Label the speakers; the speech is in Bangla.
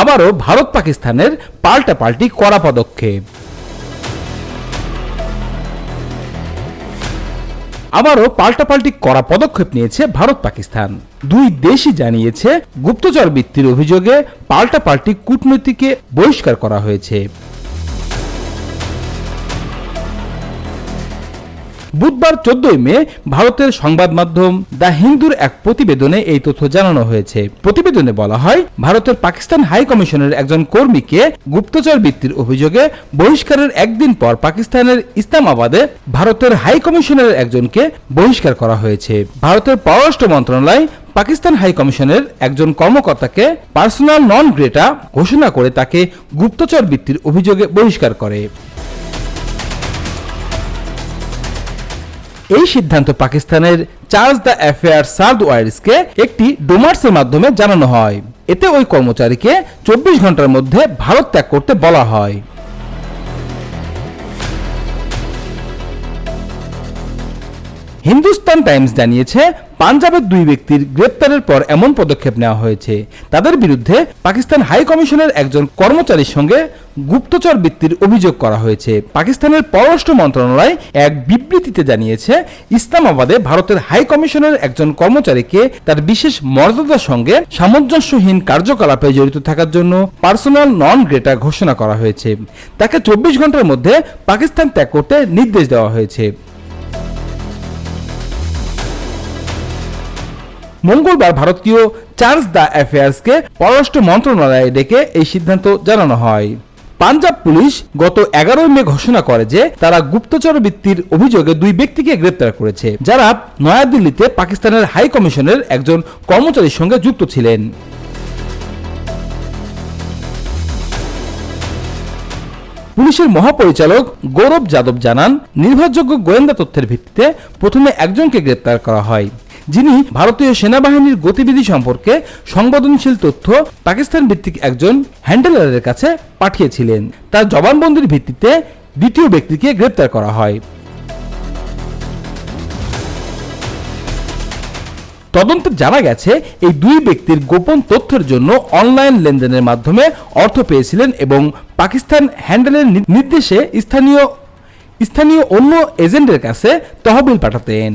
Speaker 1: আবারও ভারত পাকিস্তানের পাল্টাপাল্টি কড়া পদক্ষেপ। আবারও পাল্টাপাল্টি করা পদক্ষেপ নিয়েছে ভারত পাকিস্তান। দুই দেশই জানিয়েছে গুপ্তচর বৃত্তির অভিযোগে পাল্টাপাল্টি কূটনীতিকে বহিষ্কার করা হয়েছে। বুধবার চোদ্দই মে ভারতের সংবাদ মাধ্যম দ্য হিন্দুর এক প্রতিবেদনে এই তথ্য জানানো হয়েছে। প্রতিবেদনে বলা হয়, ভারতের পাকিস্তান হাই কমিশনের একজন কর্মীকে গুপ্তচর বৃত্তির অভিযোগে বহিষ্কারের একদিন পর পাকিস্তানের ইসলামাবাদে ভারতের হাই কমিশনের একজনকে বহিষ্কার করা হয়েছে। ভারতের পররাষ্ট্র মন্ত্রণালয় পাকিস্তান হাই কমিশনের একজন কর্মকর্তাকে পার্সোনাল নন গ্রেটা ঘোষণা করে তাকে গুপ্তচর বৃত্তির অভিযোগে বহিষ্কার করে। এই সিদ্ধান্ত পাকিস্তানের চার্জ দ্য অ্যাফেয়ার সার্দ ওয়াইরিসকে একটি ডোমার্সের মাধ্যমে জানানো হয়। এতে ওই কর্মচারীকে চব্বিশ ঘণ্টার মধ্যে ভারত ত্যাগ করতে বলা হয়। হিন্দুস্তান টাইমস জানিয়েছে পাঞ্জাবের দুই ব্যক্তির গ্রেপ্তারের পর এমন পদক্ষেপ নেওয়া হয়েছে। তাদের বিরুদ্ধে পাকিস্তান হাই কমিশনের একজন কর্মচারীর সঙ্গে গুপ্তচর বৃত্তির অভিযোগ করা হয়েছে। পাকিস্তানের পররাষ্ট্র মন্ত্রণালয় এক বিবৃতিতে জানিয়েছে, ইসলামাবাদে ভারতের হাই কমিশনের একজন কর্মচারীকে তার বিশেষ মর্যাদার সঙ্গে সামঞ্জস্যহীন কার্যকলাপে জড়িত থাকার জন্য পার্সোনাল নন গ্রেটা ঘোষণা করা হয়েছে। তাকে চব্বিশ ঘণ্টার মধ্যে পাকিস্তান ত্যাগ করতে নির্দেশ দেওয়া হয়েছে। মঙ্গলবার ভারতীয় চার্জ দ্য অ্যাফেয়ার্সকে পররাষ্ট্র মন্ত্রণালয়ে ডেকে এই সিদ্ধান্ত জানানো হয়। পাঞ্জাব পুলিশ গত এগারোই মে ঘোষণা করে যে তারা গুপ্তচর বৃত্তির অভিযোগে দুই ব্যক্তিকে গ্রেপ্তার করেছে, যারা নয়াদিল্লিতে পাকিস্তানের হাই কমিশনের একজন কর্মচারীর সঙ্গে যুক্ত ছিলেন। পুলিশের মহাপরিচালক গৌরব যাদব জানান, নির্ভরযোগ্য গোয়েন্দা তথ্যের ভিত্তিতে প্রথমে একজনকে গ্রেপ্তার করা হয়। যিনি ভারতীয় সেনাবাহিনীর গতিবিধি সম্পর্কে সংবেদনশীল তথ্য পাকিস্তান ভিত্তিক একজন হ্যান্ডেলারের কাছে পাঠিয়েছিলেন। তার জবানবন্দির ভিত্তিতে দ্বিতীয় ব্যক্তিকে গ্রেপ্তার করা হয়। তদন্তে জানা গেছে, এই দুই ব্যক্তির গোপন তথ্যের জন্য অনলাইন লেনদেনের মাধ্যমে অর্থ পেয়েছিলেন এবং পাকিস্তান হ্যান্ডেলের নির্দেশে স্থানীয় স্থানীয় অন্য এজেন্টের কাছে তহবিল পাঠাতেন।